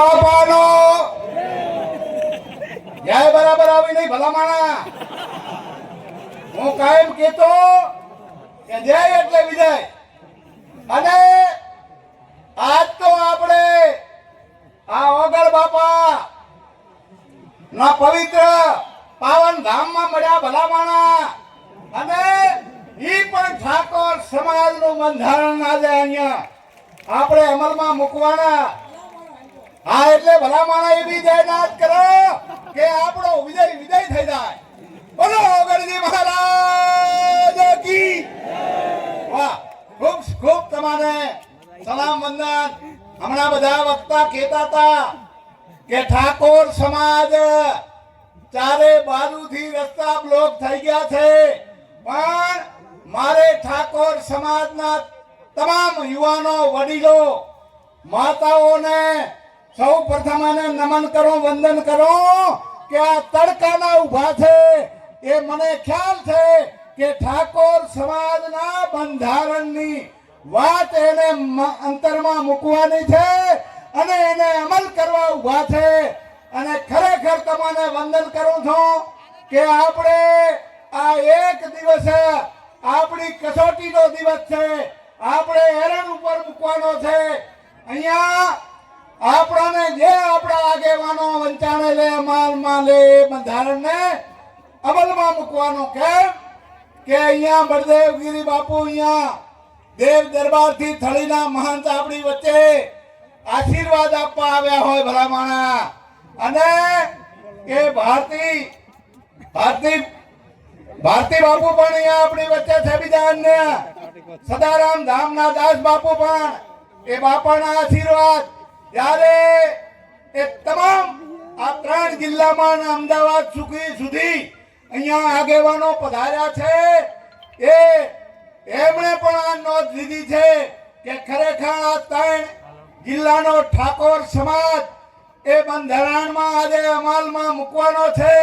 બાપાનો. જય બરાબર આવી નહીં ભલા માણા હું કાયમ કેતો કે જય એટલે વિજય. અને આજ તો આપણે આ ઓગળ બાપા ના પવિત્ર પાવન ધામમાં મળ્યા ભલા માણા અને ઈ પણ ઠાકોર સમાજનું બંધારણ આજે અહીંયા આપણે અમલમાં મૂકવાના. હા, એટલે ભલા માણા એવી જાહેરાત કરો કે આપણો વિજય વિજય થઈ જાય. બોલો ઓગળજી મહારાજ કી વાહ, ખૂબ ખૂબ તમારે સલામ વંદન. હમણાં બધા વક્તા કહેતા હતા કે ઠાકોર સમાજ ચારે બાજુથી રસ્તા બ્લોક થઈ ગયા છે. પણ મારે ઠાકોર સમાજના તમામ યુવાનો, વડીલો, માતાઓને સૌ પ્રથમ એને નમન કરો, વંદન કરો કે આ તડકાના ઊભા છે. એ મને ખ્યાલ છે કે ઠાકોર સમાજના બંધારણની વાત એને અંતરમાં મૂકવાની છે અને એને અમલ કરવા ઊભા છે. અને ખરેખર તમને વંદન કરું છું કે આપણે આ એક દિવસ આપણી કસોટીનો દિવસ છે. આપણે એરણ ઉપર મૂકવાનો છે. અહીંયા આપણાને જે આપણા આગેવાનો વંચાણે લે, માલમાં લે બંધારણને અમલમાં મૂકવાનો કેમ કે અહીંયા બળદેવગીરી બાપુ અહીંયા દેવ દરબારથી થળીના મહંત આપણી વચ્ચે આશીર્વાદ આપવા આવ્યા હોય ભલામાણા. અને એ ભારતી ભારતી ભારતી બાપુ પણ અહીંયા આપણી વચ્ચે છે બીજા અન્ય. સદારામ ધામના દાસ બાપુ પણ એ બાપાના આશીર્વાદ જ્યારે એ તમામ આ ત્રણ જિલ્લામાં અમદાવાદ સુધી સુધી અહીંયા આગેવાનો પધાર્યા છે. એ, એમણે પણ આ નોંધ લીધી છે કે ખરેખર આ ત્રણ જિલ્લાનો ઠાકોર સમાજ એ બંધારણમાં આજે અમલમાં મૂકવાનો છે.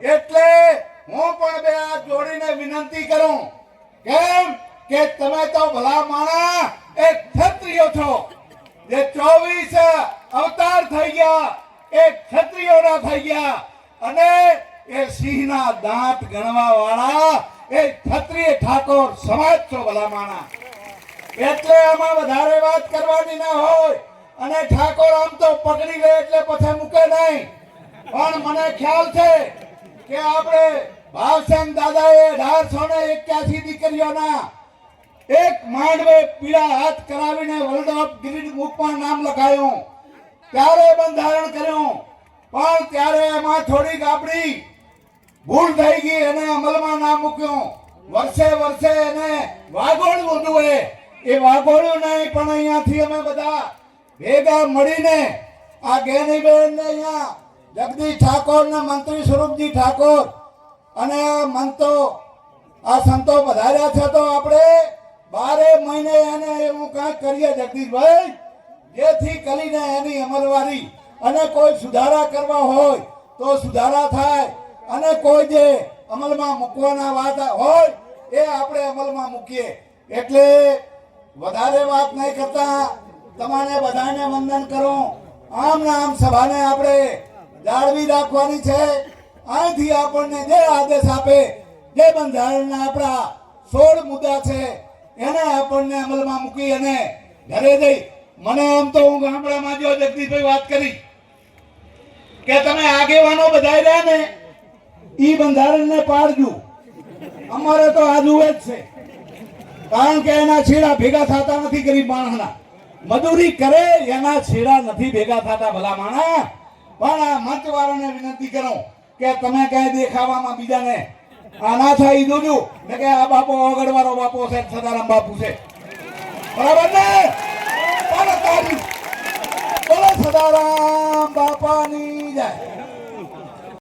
એટલે હું પણ બે હાથ જોડીને વિનંતી કરું, કેમ કે તમે તો ભલા માણા એક ક્ષત્રિયો છો જે ચોવીસ અવતાર થઈ ગયા એ ક્ષત્રિયોના થઈ ગયા અને એ સિંહના દાંત ગણવા વાળા એ ક્ષત્રિય ઠાકોર સમાજ છો ભલામાણા. એટલે આમાં વધારે વાત કરવાની ના હોય. અને ઠાકોર આમ તો પકડી લે એટલે પછી મૂકે નહીં. પણ મને ખ્યાલ છે કે આપણે ભાવસેન દાદાએ અઢારસો ને એક્યાસી દીકરીઓના એક માંડવે પીળા હાથ કરાવીને વર્લ્ડ ઓફ ગ્રીડ બુકમાં નામ લખાયું. ત્યારે બંધારણ કર્યું. પણ ત્યારે એમાં થોડીક આપણી ભૂલ થઈ ગઈ, એને અમલમાં ના મૂક્યું. વર્ષે વર્ષે એને વાગોળ બધું એ. એ વાગોળ્યું નહીં, પણ અહીંયાથી અમે બધા ભેગા મળીને આ ગેનીબેન ને અહીંયા જગદીશ ઠાકોર ને મંત્રી સ્વરૂપજી ઠાકોર અને આ મંતો, આ સંતો વધાર્યા છે તો આપણે બારે મહિને એને એવું કાંઈક કરીએ જગદીશભાઈ, જેથી કરીને એની અમલવારી અને કોઈ સુધારા કરવા હોય તો સુધારા થાય. અને કોઈ જે અમલમાં મૂકવાના વાત હોય, એ આપણે અમલમાં મૂકીએ. એટલે વધારે વાત નહીં કરતા. તમારે બધાને વંદન કરું. આમ ને આમ સભાને આપણે જાળવી રાખવાની છે. અહીંથી આપણને જે આદેશ આપે, જે બંધારણના આપણા સોળ મુદ્દા છે, એને આપણને અમલમાં મૂકી અને ઘરે જઈ. મને આમ તો હું ગામડામાં જો જગદીશભાઈ વાત કરી કે તમે આગેવાનો બધા રહ્યા ને, ઈ બંધારણને પાડજો. અમારે તો આ જુએ જ છે. કારણ કે એના છેડા ભેગા થતા નથી ગરીબ માણસના. મજૂરી કરે, એના છેડા નથી ભેગા થતા ભલા માણા પણ આ મંચવાળાને વિનંતી કરો કે તમે કઈ દેખાવામાં બીજાને આ ના થાય જોજો. ને કે આ બાપો અગડવાળો બાપો છે, સદારામ બાપુ છે. બરાબર ને? બોલો, સદારામ બાપાની જાય